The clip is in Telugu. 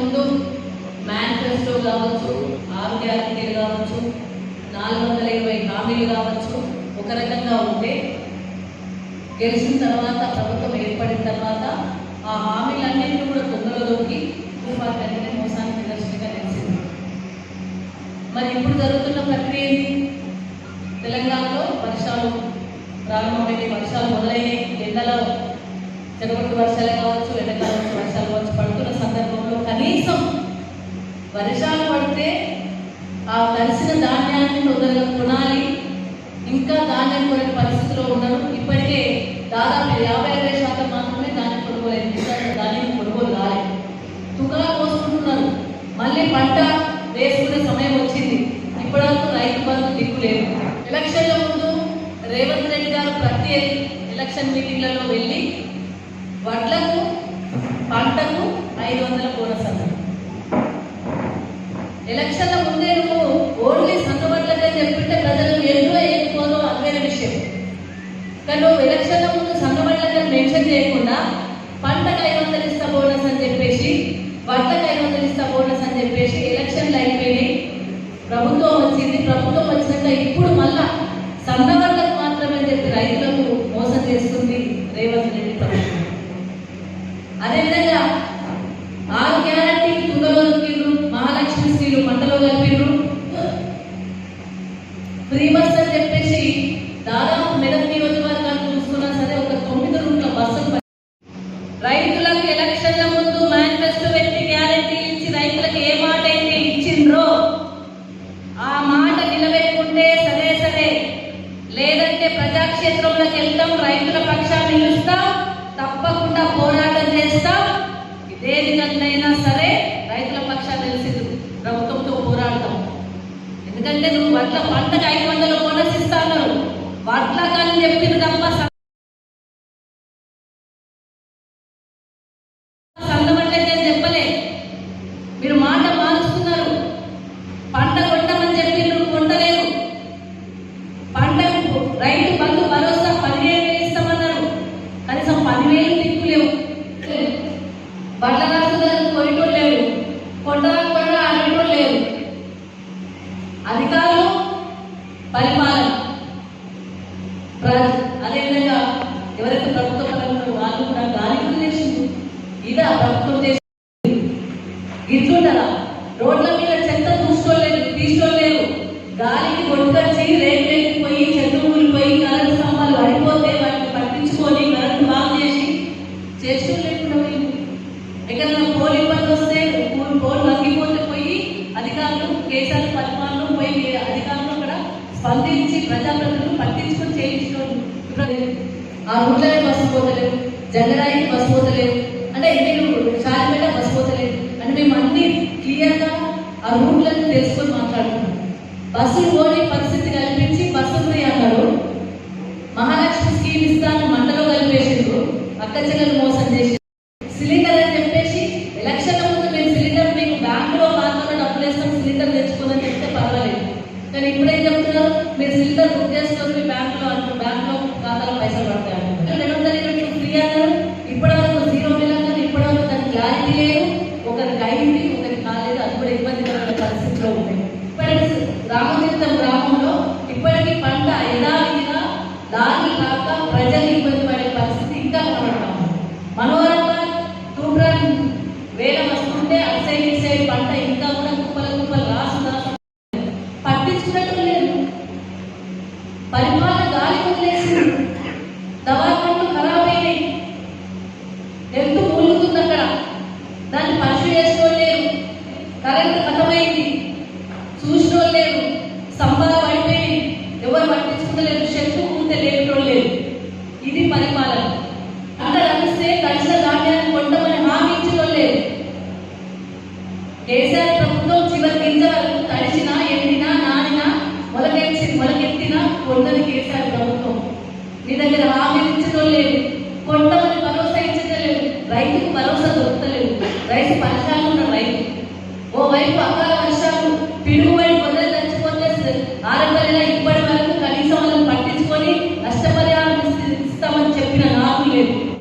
ముందు మేనిఫెస్టో కావచ్చు ఆరు గ్యారంటీలు కావచ్చు నాలుగు వందల ఇరవై హామీలు కావచ్చు. ఒక రకంగా ఉంటే గెలిచిన తర్వాత ప్రభుత్వం ఏర్పడిన తర్వాత ఆ హామీలన్నింటినీ కూడా దొంగలలోకి దొరికి కలిగిన మోసానికి నిదర్శనంగా తెలిసింది మరి ఇప్పుడు జరుగుతున్న ప్రక్రియ ఏంటి? తెలంగాణలో వర్షాలు ప్రారంభమైన వర్షాలు మొదలైనవి ఎండలో చెరువుటి వర్షాలే కావచ్చు ఎండాకాలం వర్షాలు వర్షాలు పడితే ఆ తడిసిన ధాన్యాన్ని తొందరగా కొనాలి. ఇంకా ధాన్యం కొనే పరిస్థితిలో ఉన్నారు ఇప్పటికే దాదాపు యాభై అరవై శాతం మాత్రమే ధాన్యం కొనుగోలేదు. ఎందుకంటే ధాన్యం కొనుగోలు కాలేదు తుకలా కోసుకుంటున్నాను మళ్ళీ పంట వేసుకునే సమయం వచ్చింది. ఇప్పటివరకు రైతు బంధు దిక్కు లేదు. ఎలక్షన్ల ముందు రేవంత్ రెడ్డి గారు ప్రతి ఎలక్షన్ మీటింగ్లలో వెళ్ళి వడ్లకు పంటకు ఐదు వందల బోనస్ అన్నారు. ఎలక్షన్ల ముందే నువ్వు రైతులకు ఎలక్షన్ల ముందు మేనిఫెస్టో పెట్టి గ్యారంటీ ఇచ్చి రైతులకు ఏ మాట అయితే ఇచ్చిండ్రో ఆ మాట నిలబెట్టుకుంటే సరే సరే. లేదంటే ప్రజాక్షేత్రంలోకి వెళ్తాం రైతుల పక్షాన్ని నిలుస్తాం తప్పకుండా పోరాటం చేస్తాం. ఇదే విధంగా సరే రైతుల పక్షాన్ని తెలిసింది ప్రభుత్వంతో పోరాడతాం. ఎందుకంటే నువ్వు వడ్ల పంటకు ఐదు వందలు బోనస్ ఇస్తాను వడ్ల కానీ చెప్పింది తప్ప అదేవిధంగా ఎవరైతే ప్రభుత్వ పరంగా వాళ్ళు కూడా గాలి వదిలేసింది ఇదా ప్రభుత్వం చేసింది. ఇట్లుంటారా రోడ్ల మీద చెత్త చూసుకోలేదు తీసుకోలేరు. గాలికి కొట్టుకొచ్చి రేట్లకి పోయి చెత్త పోయి కరెంటు స్తంభాలు పడిపోతే వాటిని పట్టించుకొని కరెంటు బాగు చేసి చేస్తూ లేకుండా పోయింది ఎక్కడైనా ఇబ్బంది వస్తే పోలు పోల్ పోయి అధికారులు కేసీఆర్ పరిపాలన స్పందించి ప్రజాప్రతినిధులు పట్టించుకొని చేయించుకోండి ఇప్పుడు ఆ రూట్లనే బస్సు పోతలేవు జంగరాయికి బస్సు పోతలేవు అంటే మీరు షార్పేట బస్సు పోతలేదు. అంటే మేము అన్ని క్లియర్గా ఆ రూట్లను తెలుసుకొని మాట్లాడుతున్నాం. బస్సులు పోని పరిస్థితి కల్పించి బస్సు ఫ్రీ అన్నారు. మహాలక్ష్మి స్కీమ్ ఇస్తాను మంటలో కలిపేసిండ్రు. అక్క చెల్లెలు మోసం చేసి సిలిండర్ అని చెప్పేసి ఎలక్షన్ల ముందు మేము సిలిండర్ మీకు బ్యాంకులో మాత్రమే డబ్బులు వేస్తాం సిలిండర్ తెచ్చుకోదని కానీ ఇప్పుడేం చెప్తున్నారు మీరు సిలిండర్ బుక్ చేసుకొని మీ బ్యాంకులో అంటూ బ్యాంకులో ఖాతాలో పైసలు పడతాయి రెండు వందల ఇరవై ఫ్రీ అన్నారు? ఇప్పటివరకు జీరో బిల్ అన్నారు ఇప్పటివరకు దానికి క్లారిటీ లేదు. ఒకరికి అయింది ఒకరికి కాలేదు అది కూడా ఇబ్బందికరమైన పరిస్థితిలో ఉంది. ఇప్పటికి రామతీర్థం గ్రామంలో ఇప్పటికీ పంట యథావిధిగా దారి కాక ప్రజలు ఇబ్బంది పడే పరిస్థితి ఇంకా కనబడతాం మనోరంగా తూప్రాన్ వేల వస్తుంటే అటు సైడ్ ఇటు సైడ్ పంట ఇంకా కూడా జంతు మూలుగుతుంది అక్కడ దాన్ని పరిశు చేసుకోలేరు లేరు కరెంట్ కథమైంది. చూసిన లేరు సంభావం అయిపోయింది ఎవరు పట్టించుకుంటలేరు. శత్రు కూత లేని లేరు ఇది పరిపాలన. అక్కడ కలిస్తే కలిసిన ధాన్యాన్ని కొండమని